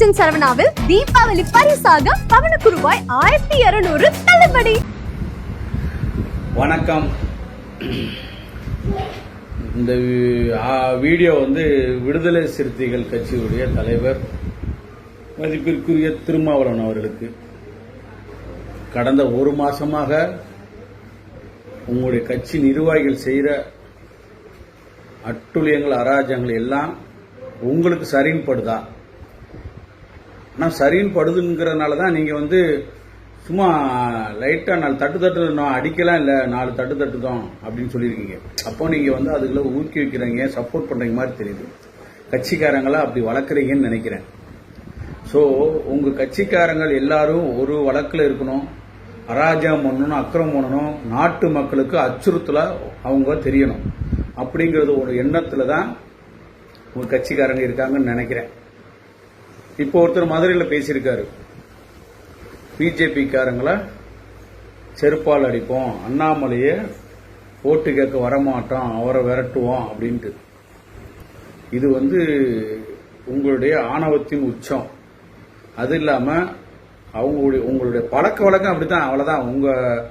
ராஜன் சரவணாவில் தீபாவளி பரிசாக பவனுக்கு ரூபாய் ஆயிரத்தி இருநூறு தள்ளுபடி. வணக்கம். இந்த வீடியோ வந்து விடுதலை சிறுத்தைகள் கட்சியுடைய தலைவர் மதிப்பிற்குரிய திருமாவளவன் அவர்களுக்கு. கடந்த ஒரு மாசமாக உங்களுடைய கட்சி நிர்வாகிகள் செய்கிற அட்டுழியங்கள் அராஜகங்கள் எல்லாம் உங்களுக்கு சரின்படுதா? ஆனால் சரின்னு படுதுங்கிறதுனால தான் நீங்கள் வந்து சும்மா லைட்டாக நாலு தட்டு தட்டு நான் அடிக்கலாம் இல்லை நாலு தட்டு தட்டு தான் அப்படின்னு சொல்லியிருக்கீங்க. அப்போ நீங்கள் வந்து அதுக்குள்ள ஊக்குவிக்கிறீங்க சப்போர்ட் பண்ணுறீங்க மாதிரி தெரியுது. கட்சிக்காரங்களாக அப்படி வளர்க்குறீங்கன்னு நினைக்கிறேன். ஸோ உங்கள் கட்சிக்காரங்கள் எல்லாரும் ஒரு வழக்கில் இருக்கணும் அராஜகம் பண்ணணும் அக்கிரம் பண்ணணும் நாட்டு மக்களுக்கு அச்சுறுத்தல அவங்க தெரியணும். அப்படிங்கிறது ஒரு எண்ணத்தில் தான் உங்கள் கட்சிக்காரங்க இருக்காங்கன்னு நினைக்கிறேன். இப்போ ஒருத்தர் மதுரையில் பேசியிருக்காரு. பிஜேபிக்காரங்கள செருப்பால் அடிப்போம் அண்ணாமலையை ஓட்டு கேட்க வரமாட்டோம் அவரை விரட்டுவோம் அப்படின்ட்டு. இது வந்து உங்களுடைய ஆணவத்தின் உச்சம். அது இல்லாமல் அவங்களுடைய உங்களுடைய பழக்க வழக்கம் அப்படித்தான் அவ்வளோதான் உங்கள்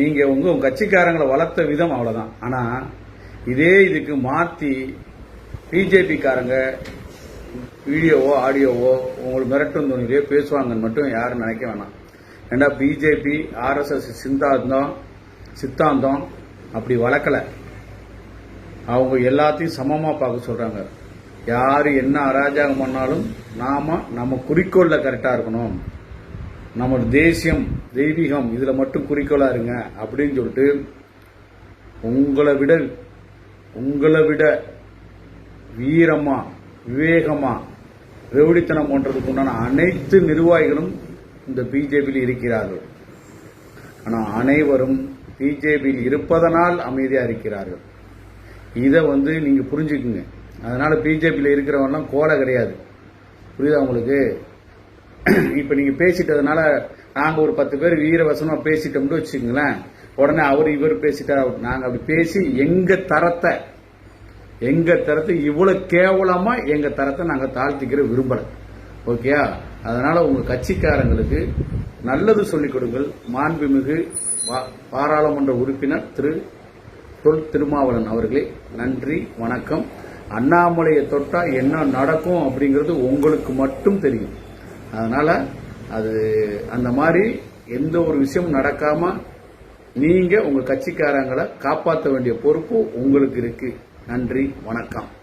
நீங்கள் உங்கள் உங்கள் கட்சிக்காரங்களை வளர்த்த விதம் அவ்வளோதான் ஆனால் இதே இதுக்கு மாற்றி பிஜேபிக்காரங்க வீடியோவோ ஆடியோவோ உங்களுக்கு மிரட்டும் துணியிலே பேசுவாங்கன்னு மட்டும் யாரும் நினைக்க வேணாம். ஏன்னா பிஜேபி ஆர்எஸ்எஸ் சிந்தாந்தம் சித்தாந்தம் அப்படி வளர்க்கல. அவங்க எல்லாத்தையும் சமமாக பார்க்க சொல்கிறாங்க யார் என்ன அராஜகம் பண்ணாலும் நாம் நம்ம குறிக்கோளில் கரெக்டாக இருக்கணும். நம்ம தேசியம் தெய்வீகம் இதில் மட்டும் குறிக்கோளாக இருங்க அப்படின்னு சொல்லிட்டு உங்களை விட உங்களை விட வீரமாக விவேகமாக ரவுடித்தனம் போன்றதுக்கு உண்டான அனைத்து நிர்வாகிகளும் இந்த பிஜேபியில் இருக்கிறார்கள். ஆனால் அனைவரும் பிஜேபியில் இருப்பதனால் அமைதியாக இருக்கிறார்கள். இதை வந்து நீங்கள் புரிஞ்சுக்குங்க. அதனால் பிஜேபியில் இருக்கிறவங்கலாம் கோலை கிடையாது. புரியுதா உங்களுக்கு? இப்போ நீங்கள் பேசிட்டதுனால நாங்கள் ஒரு பத்து பேர் வீரவசமாக பேசிட்டோம்னு வச்சுக்கோங்களேன். உடனே அவர் இவர் பேசிட்டார். நாங்கள் அப்படி பேசி எங்கள் தரத்தை எங்க தரத்தை இவ்வளவு கேவலமா எங்க தரத்தை நாங்க தாழ்த்திக்கிற விரும்பல. ஓகேயா அதனால உங்க கட்சிக்காரங்களுக்கு நல்லது சொல்லிக் கொடுங்கள். மாண்புமிகு பா- பாராளுமன்ற உறுப்பினர் திரு தொல் திருமாவளன் அவர்களே நன்றி வணக்கம். அண்ணாமலையை தொட்டா என்ன நடக்கும் அப்படிங்கிறது உங்களுக்கு மட்டும் தெரியும். அதனால அது அந்த மாதிரி எந்த ஒரு விஷயமும் நடக்காம நீங்க உங்க கட்சிக்காரங்களை காப்பாற்ற வேண்டிய பொறுப்பு உங்களுக்கு இருக்கு. நன்றி வணக்கம்.